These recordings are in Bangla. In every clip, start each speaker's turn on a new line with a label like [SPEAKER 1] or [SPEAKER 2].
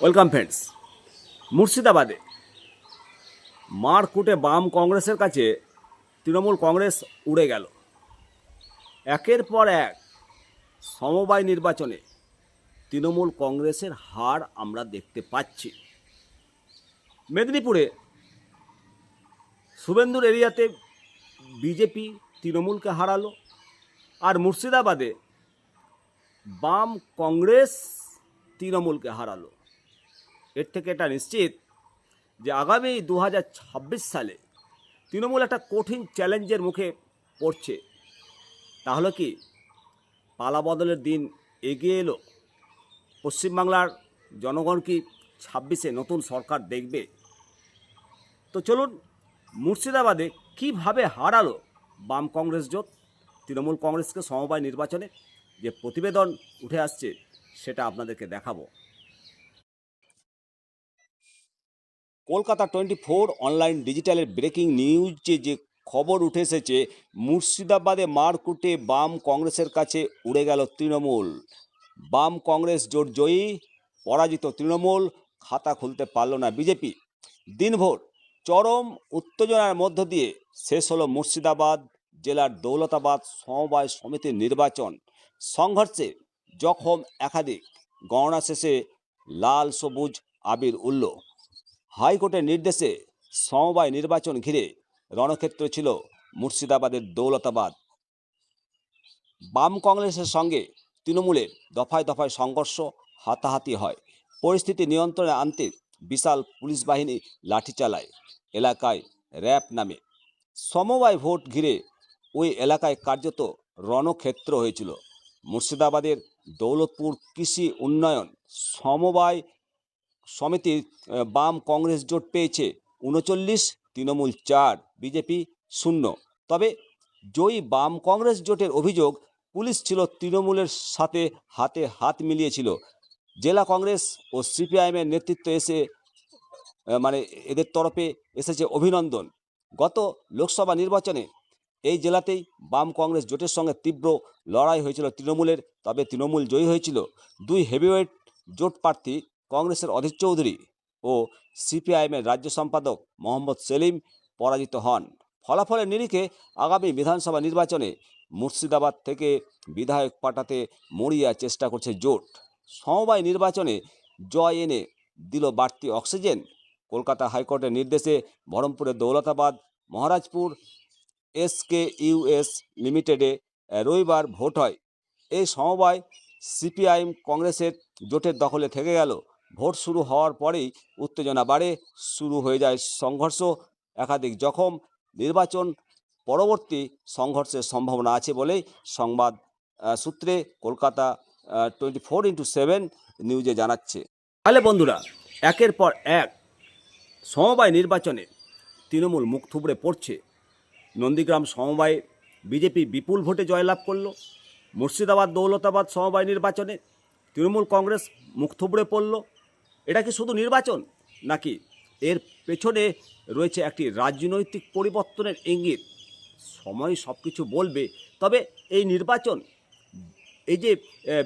[SPEAKER 1] ওয়েলকাম ফ্রেন্ডস মুর্শিদাবাদে মারকুটে বাম কংগ্রেসের কাছে তৃণমূল কংগ্রেস উড়ে গেল। একের পর এক সমবায় নির্বাচনে তৃণমূল কংগ্রেসের হার আমরা দেখতে পাচ্ছি। মেদিনীপুরে শুভেন্দুর এরিয়াতে বিজেপি তৃণমূলকে হারালো আর মুর্শিদাবাদে বাম কংগ্রেস তৃণমূলকে হারালো। এর থেকে এটা নিশ্চিত যে আগামী দু হাজার ছাব্বিশ সালে তৃণমূল একটা কঠিন চ্যালেঞ্জের মুখে পড়ছে। তাহলে কি পালা বদলের দিন এগিয়ে এলো? পশ্চিমবাংলার জনগণ কি ছাব্বিশে নতুন সরকার দেখবে? তো চলুন, মুর্শিদাবাদে কীভাবে হারালো বাম কংগ্রেস জোট? তৃণমূল কংগ্রেসকে সমবায় নির্বাচনে যে প্রতিবেদন উঠে আসছে, সেটা আপনাদেরকে দেখাবো। কলকাতা টোয়েন্টি ফোর অনলাইন ডিজিটালের ব্রেকিং নিউজে যে খবর উঠে এসেছে, মুর্শিদাবাদে মারকুটে বাম কংগ্রেসের কাছে উড়ে গেল তৃণমূল। বাম কংগ্রেস জোট জয়ী, পরাজিত তৃণমূল, খাতা খুলতে পারল না বিজেপি। দিনভর চরম উত্তেজনার মধ্য দিয়ে শেষ হলো মুর্শিদাবাদ জেলার দৌলতাবাদ সমবায় সমিতির নির্বাচন। সংঘর্ষে জখম একাধিক, গণনা শেষে লাল সবুজ আবির উল্ল হাইকোর্টের নির্দেশে সমবায় নির্বাচন ঘিরে রণক্ষেত্র ছিল মুর্শিদাবাদের দৌলতাবাদ। বাম কংগ্রেসের সঙ্গে তৃণমূলের দফায় দফায় সংঘর্ষ, হাতাহাতি হয়। পরিস্থিতি নিয়ন্ত্রণে আনতে বিশাল পুলিশ বাহিনী লাঠি চালায় এলাকায় র্যাব নামে। সমবায় ভোট ঘিরে ওই এলাকায় কার্যত রণক্ষেত্র হয়েছিল। মুর্শিদাবাদের দৌলতপুর কৃষি উন্নয়ন সমবায় সমিতির বাম কংগ্রেস জোট পেয়েছে উনচল্লিশ, তৃণমূল চার, বিজেপি শূন্য। তবে জয়ী বাম কংগ্রেস জোটের অভিযোগ পুলিশ ছিল তৃণমূলের সাথে হাতে হাত মিলিয়েছিল। জেলা কংগ্রেস ও সিপিআইএমের নেতৃত্ব এসে মানে এদের তরফে এসেছে অভিনন্দন। গত লোকসভা নির্বাচনে এই জেলাতেই বাম কংগ্রেস জোটের সঙ্গে তীব্র লড়াই হয়েছিল তৃণমূলের, তবে তৃণমূল জয়ী হয়েছিল। দুই হেভিওয়েট জোট প্রার্থী কংগ্রেসের অধীর চৌধুরী ও সিপিআইএমের রাজ্য সম্পাদক মোহাম্মদ সেলিম পরাজিত হন। ফলাফলের নিরিখে আগামী বিধানসভা নির্বাচনে মুর্শিদাবাদ থেকে বিধায়ক পাঠাতে মরিয়া চেষ্টা করছে জোট। সমবায় নির্বাচনে জয় এনে দিল বাড়তি অক্সিজেন। কলকাতা হাইকোর্টের নির্দেশে বহরমপুরের দৌলতাবাদ, মহারাজপুর এসকে ইউএস লিমিটেডে রবিবার ভোট হয়। এই সমবায় সিপিআইএম কংগ্রেসের জোটের দখলে থেকে গেল। ভোট শুরু হওয়ার পরেই উত্তেজনা বাড়ে, শুরু হয়ে যায় সংঘর্ষ। একাধিক জখম, নির্বাচন পরবর্তী সংঘর্ষের সম্ভাবনা আছে বলেই সংবাদ সূত্রে Kolkata twenty four into seven নিউজে জানাচ্ছে। তাহলে বন্ধুরা, একের পর এক সমবায় নির্বাচনে তৃণমূল মুখ থুবড়ে পড়ছে। নন্দীগ্রাম সমবায়ে বিজেপি বিপুল ভোটে জয়লাভ করল। মুর্শিদাবাদ দৌলতাবাদ সমবায় নির্বাচনে তৃণমূল কংগ্রেস মুখ থুবড়ে পড়ল। এটা কি শুধু নির্বাচন? নাকি এর পেছনে রয়েছে একটি রাজনৈতিক পরিবর্তনের ইঙ্গিত। সময় সব কিছু বলবে। তবে এই নির্বাচন, এই যে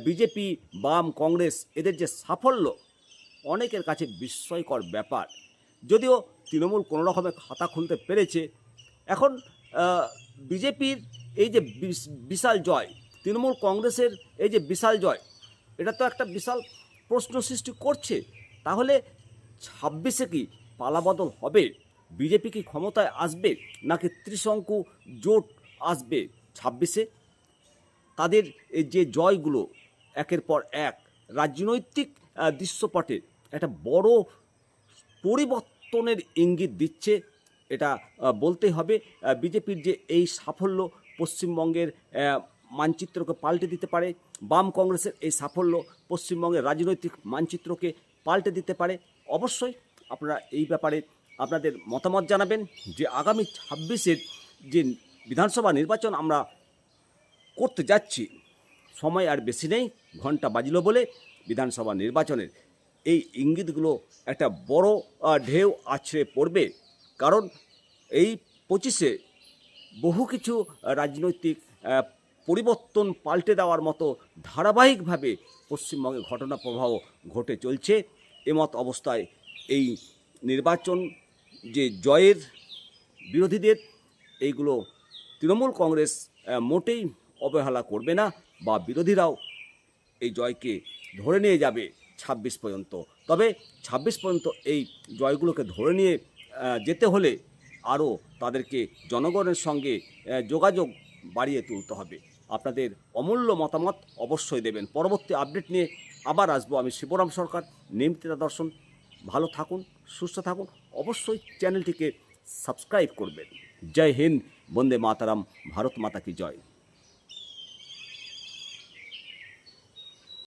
[SPEAKER 1] বিজেপি, বাম, কংগ্রেস, এদের যে সাফল্য, অনেকের কাছে বিস্ময়কর ব্যাপার। যদিও তৃণমূল কোনো রকমে খাতা খুলতে পেরেছে। এখন বিজেপির এই যে বিশ- বিশাল জয়, তৃণমূল কংগ্রেসের এই যে বিশাল জয়, এটা তো একটা বিশাল প্রশ্ন সৃষ্টি করছে। তাহলে ছাব্বিশে কি পালাবদল হবে? বিজেপি কি ক্ষমতায় আসবে নাকি ত্রিশঙ্কু জোট আসবে ছাব্বিশে? তাদের যে জয়গুলো, একের পর এক, রাজনৈতিক দৃশ্যপটে একটা বড় পরিবর্তনের ইঙ্গিত দিচ্ছে। এটা বলতে হবে বিজেপির যে এই সাফল্য পশ্চিমবঙ্গের মানচিত্রকে পাল্টে দিতে পারে, বাম কংগ্রেসের এই সাফল্য পশ্চিমবঙ্গের রাজনৈতিক মানচিত্রকে পাল্টে দিতে পারে। অবশ্যই আপনারা এই ব্যাপারে আপনাদের মতামত জানাবেন যে আগামী ছাব্বিশের যে বিধানসভা নির্বাচন আমরা করতে যাচ্ছি, সময় আর বেশি নেই ঘণ্টা বাজিল বলে বিধানসভা নির্বাচনের। এই ইঙ্গিতগুলো একটা বড় ঢেউ আছড়ে পড়বে। কারণ এই পঁচিশে বহু কিছু রাজনৈতিক পরিবর্তন পাল্টে দেওয়ার মতো ধারাবাহিকভাবে পশ্চিমবঙ্গে ঘটনা প্রবাহ ঘটে চলছে। এমত অবস্থায় এই নির্বাচন যে জয়ের বিরোধীদের, এইগুলো তৃণমূল কংগ্রেস মোটেই অবহেলা করবে না বা বিরোধীরাও এই জয়কে ধরে নিয়ে যাবে ছাব্বিশ পর্যন্ত। তবে ছাব্বিশ পর্যন্ত এই জয়গুলোকে ধরে নিয়ে যেতে হলে আরও তাদেরকে জনগণের সঙ্গে যোগাযোগ বাড়িয়ে তুলতে হবে। আপনাদের অমূল্য মতামত অবশ্যই দেবেন। পরবর্তী আপডেট নিয়ে আবার আসব আমি শিবরাম সরকার। নিয়মিতা দর্শন। ভালো থাকুন, সুস্থ থাকুন। অবশ্যই চ্যানেলটিকে সাবস্ক্রাইব করবেন। জয় হিন্দ, বন্দে মাতারাম, ভারত মাতা কি জয়।